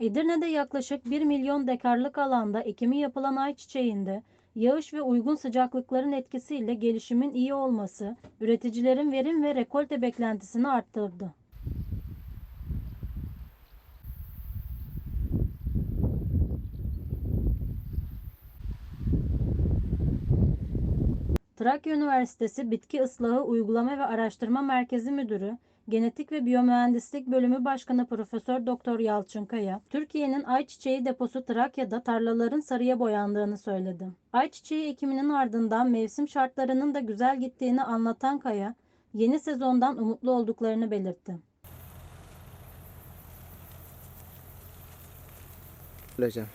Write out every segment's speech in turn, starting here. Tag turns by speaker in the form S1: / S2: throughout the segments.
S1: Edirne'de yaklaşık 1 milyon dekarlık alanda ekimi yapılan ayçiçeğinde yağış ve uygun sıcaklıkların etkisiyle gelişimin iyi olması üreticilerin verim ve rekolte beklentisini arttırdı. Trakya Üniversitesi Bitki Islahı Uygulama ve Araştırma Merkezi Müdürü, Genetik ve Biyomühendislik Bölümü Başkanı Profesör Doktor Yalçın Kaya, Türkiye'nin ayçiçeği deposu Trakya'da tarlaların sarıya boyandığını söyledi. Ayçiçeği ekiminin ardından mevsim şartlarının da güzel gittiğini anlatan Kaya, yeni sezondan umutlu olduklarını belirtti.
S2: Hocam.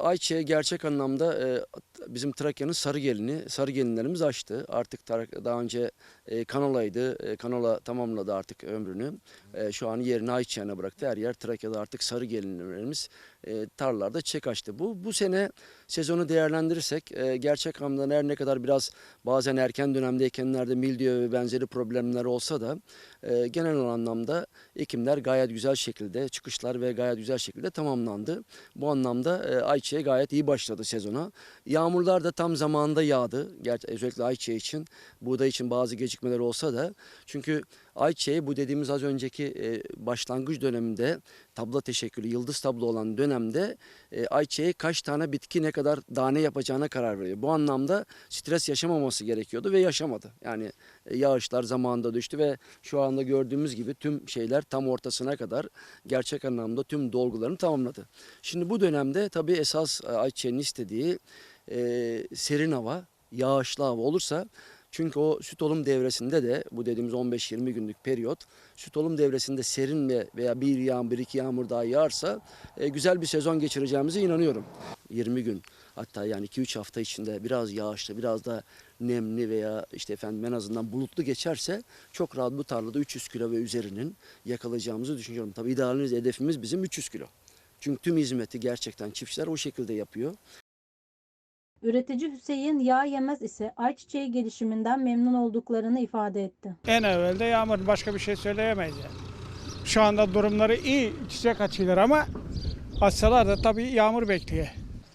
S2: Ayçiçeği gerçek anlamda e, bizim Trakya'nın sarı gelini, sarı gelinlerimiz açtı. Artık daha önce e, kanolaydı, e, kanola tamamladı artık ömrünü. E, şu an yerini ayçiçeğine bıraktı. Her yer Trakya'da artık sarı gelinlerimiz e, tarlalarda çiçek açtı. Bu bu sene sezonu değerlendirirsek e, gerçek anlamda her ne kadar biraz bazen erken dönemde ekenlerde mildiyo ve benzeri problemler olsa da e, genel anlamda ekimler gayet güzel şekilde, çıkışlar ve gayet güzel şekilde tamamlandı. Bu anlamda e, ayçiçeği gayet iyi başladı sezona. Yağmurlar da tam zamanında yağdı. Gerçi özellikle ayçiçeği için, buğday için bazı gecikmeler olsa da. Çünkü ayçiçeği bu dediğimiz az önceki e, başlangıç döneminde tablo teşekkülü, yıldız tablo olan dönemde e, ayçiçeği kaç tane bitki ne kadar tane yapacağına karar veriyor. Bu anlamda stres yaşamaması gerekiyordu ve yaşamadı. Yani e, yağışlar zamanında düştü ve şu anda gördüğümüz gibi tüm şeyler tam ortasına kadar gerçek anlamda tüm dolgularını tamamladı. Şimdi bu dönemde tabii esas e, ayçiçeğinin istediği e, serin hava, yağışlı hava olursa çünkü o süt olum devresinde de bu dediğimiz 15-20 günlük periyot süt olum devresinde serin ve veya bir yağmur, bir iki yağmur daha yağarsa e, güzel bir sezon geçireceğimize inanıyorum. 20 gün hatta yani 2-3 hafta içinde biraz yağışlı, biraz da nemli veya işte efendim en azından bulutlu geçerse çok rahat bu tarlada 300 kilo ve üzerinin yakalayacağımızı düşünüyorum. Tabii idealimiz, hedefimiz bizim 300 kilo. Çünkü tüm hizmeti gerçekten çiftçiler o şekilde yapıyor.
S1: Üretici Hüseyin Yağ Yemez ise ayçiçeği gelişiminden memnun olduklarını ifade etti.
S3: En evvelde yağmur başka bir şey söyleyemeyiz yani. Şu anda durumları iyi çiçek açıyorlar ama açsalar da tabii yağmur bekliyor.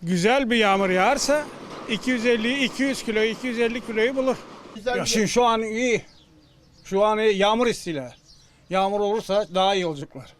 S3: Güzel bir yağmur yağarsa 250 200 kilo 250 kiloyu bulur.
S4: Ya şimdi şu an iyi. Şu an iyi. yağmur istiyorlar. Yağmur olursa daha iyi olacaklar.